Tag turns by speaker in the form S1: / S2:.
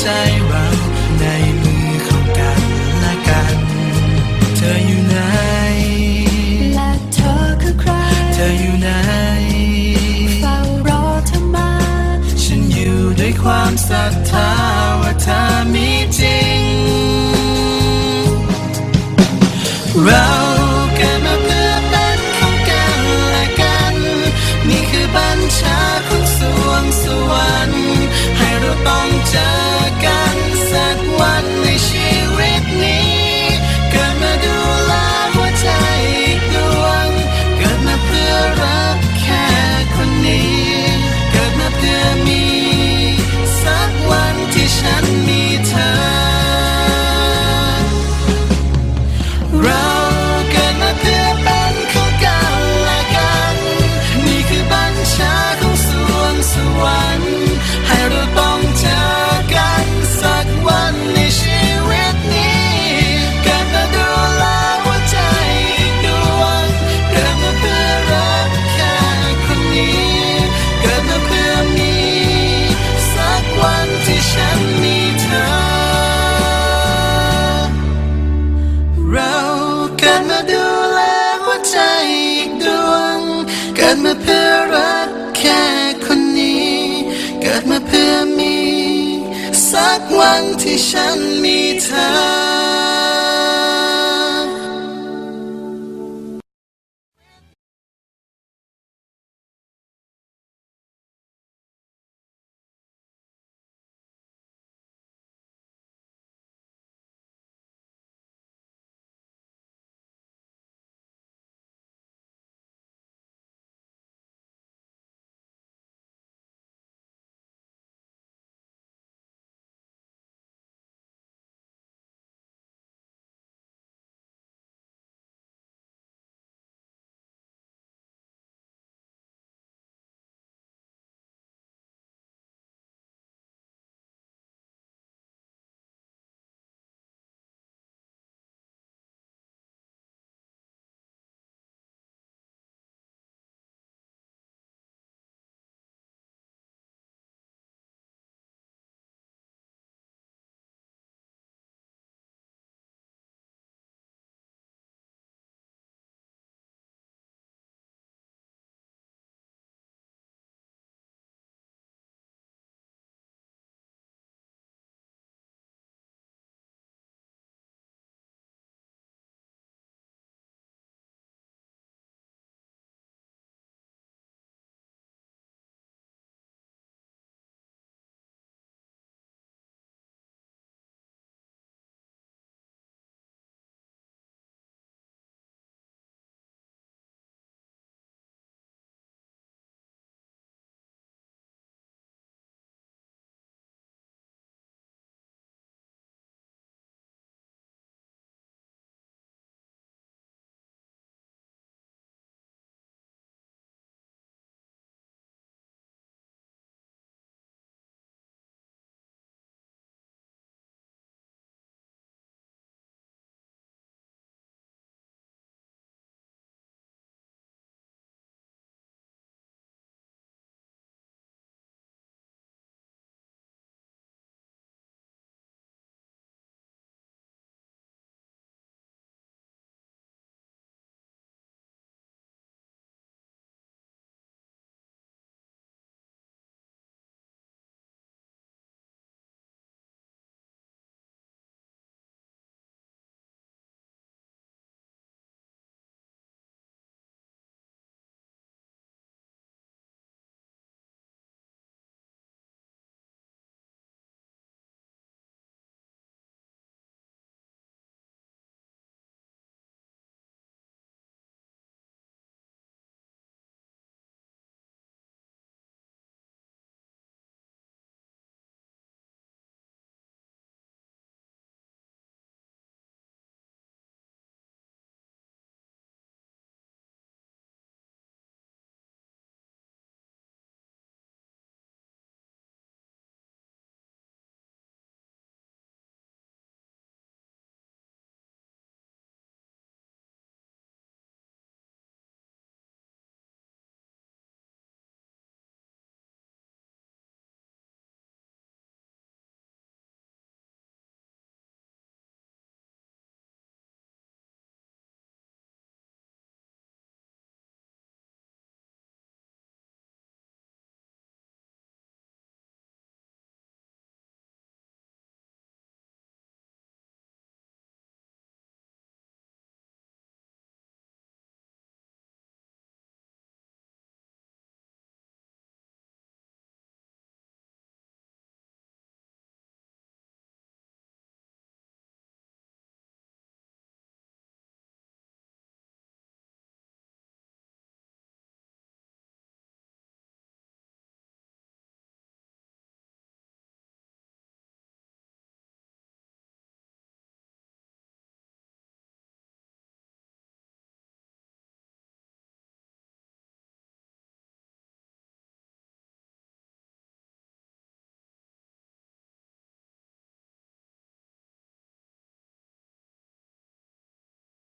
S1: ใจเราในมือขอกันละกัน เธออยู่ไหน
S2: และเธอคือใคร
S1: เธออยู่ไหน
S2: เฝ้ารอเธอมา
S1: ฉันอยู่ด้วยความศรัทธา กิดมาดูแลหัวใจอีกดวง เกิดมาเพื่อรักแค่คนนี้ เกิดมาเพื่อมี สักวันที่ฉันมีเธอ